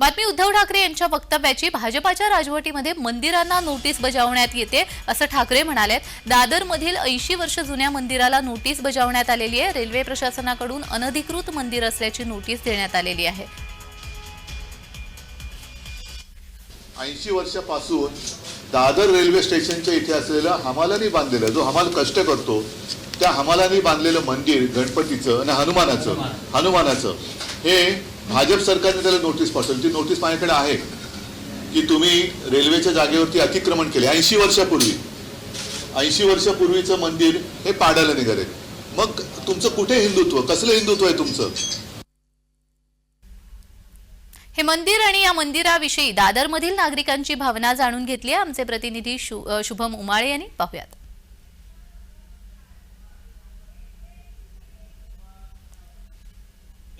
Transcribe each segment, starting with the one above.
बातमी उद्धव ठाकरे यांच्या वक्तव्याची. भाजपाच्या राजवटीमध्ये मंदिरांना नोटीस बजावण्यात येते असं ठाकरे म्हणाले. दादरमधील ऐंशी वर्ष जुन्या मंदिराला नोटीस बजावण्यात आलेली आहे. रेल्वे प्रशासनाकडून अनधिकृत मंदिर असल्याची नोटीस देण्यात आलेली आहे. ऐंशी वर्षापासून दादर रेल्वे स्टेशनच्या इथे असलेलं हमालानी बांधलेलं जो हमाल कष्ट करतो त्या हमालानी बांधलेलं मंदिर गणपतीचं आणि हनुमानाचं हनुमानाचं हे भाजप सरकारने त्याला नोटीस पाठवली. ती नोटीस माझ्याकडे आहे. की तुम्ही रेल्वेच्या जागेवरती अतिक्रमण केले. ऐंशी वर्षापूर्वी. ऐंशी वर्षापूर्वीचं मंदिर हे पाडायला निघाले. मग तुमचं कुठे हिंदुत्व? कसलं हिंदुत्व आहे तुमचं? हे मंदिर आणि या मंदिराविषयी दादरमधील नागरिकांची भावना जाणून घेतली आमचे प्रतिनिधी शु- शुभम उमाळे यांनी. पाहूयात.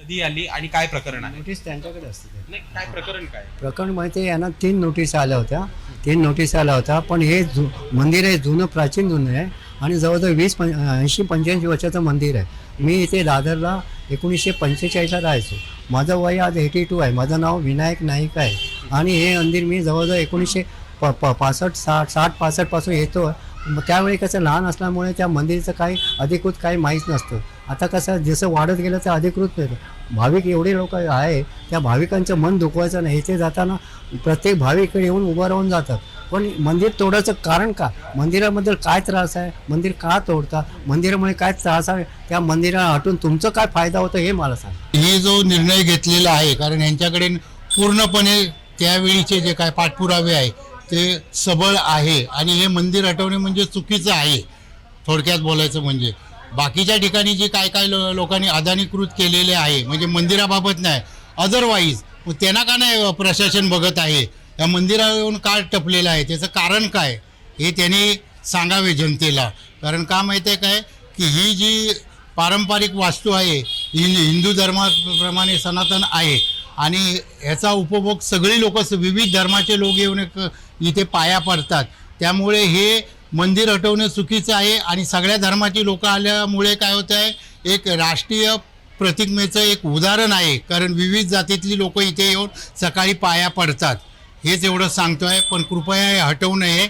कधी आली आणि काय प्रकरण आहे? नोटीस त्यांच्याकडे असते. नाही काय प्रकरण काय? प्रकरण माहिती आहे यांना तीन नोटीस आल्या होत्या. तीन नोटीस आल्या होत्या पण हे जु मंदिर आहे जुनं प्राचीन जुनं आहे आणि जवळजवळ वीस पं ऐंशी पंच्याऐंशी वर्षाचं मंदिर आहे. मी इथे दादरला एकोणीसशे पंचेचाळीसला राहायचो. माझं वय आज एटी टू आहे. माझं नाव विनायक नाईक आहे. आणि हे मंदिर मी जवळजवळ एकोणीसशे प प पासष्ट साठ साठ पासष्टपासून येतो. मग त्यावेळी कसं लहान असल्यामुळे त्या मंदिराचं काही अधिकृत काही माहीत नसतं. आता कसं जसं वाढत गेलं तर अधिकृत भाविक एवढे लोक आहे त्या भाविकांचं मन दुखवायचं नाही. इथे जाताना प्रत्येक भाविक येऊन उभं राहून जातात. पण मंदिर तोडायचं कारण का? मंदिराबद्दल काय त्रास आहे? मंदिर का तोडता? मंदिरामुळे काय त्रास आहे? त्या मंदिराला हटून तुमचं काय फायदा होतो हे मला सांग. हे जो निर्णय घेतलेला आहे कारण यांच्याकडे पूर्णपणे त्यावेळीचे जे काय पाठपुरावे आहे ते सबळ आहे. आणि हे मंदिर हटवणे म्हणजे चुकीचं आहे थोडक्यात बोलायचं म्हणजे. बाकीच्या ठिकाणी जे काय काय लो- लोकांनी अदानीकृत केलेले आहे म्हणजे मंदिराबाबत नाही अदरवाईज त्यांना का नाही प्रशासन बघत आहे? या मंदिरावरून येऊन का टपलेलं आहे? त्याचं कारण काय? हे त्यांनी सांगावे जनतेला. कारण का माहिती आहे काय? की ही जी पारंपरिक वास्तू आहे ही हिंदू धर्माप्रमाणे सनातन आहे. आणि ह्याचा उपभोग सगळी लोक विविध धर्माचे लोक येऊन इथे पाया पडतात. त्यामुळे हे मंदिर हटवणं चुकीचं आहे आणि सगळ्या धर्माची लोक आल्यामुळे काय होतं आहे एक राष्ट्रीय प्रतिमेचं एक उदाहरण आहे. कारण विविध जातीतली लोक इथे येऊन सकाळी पाया पडतात. हेच एवढं सांगतो आहे पण कृपया हे हटवू नये.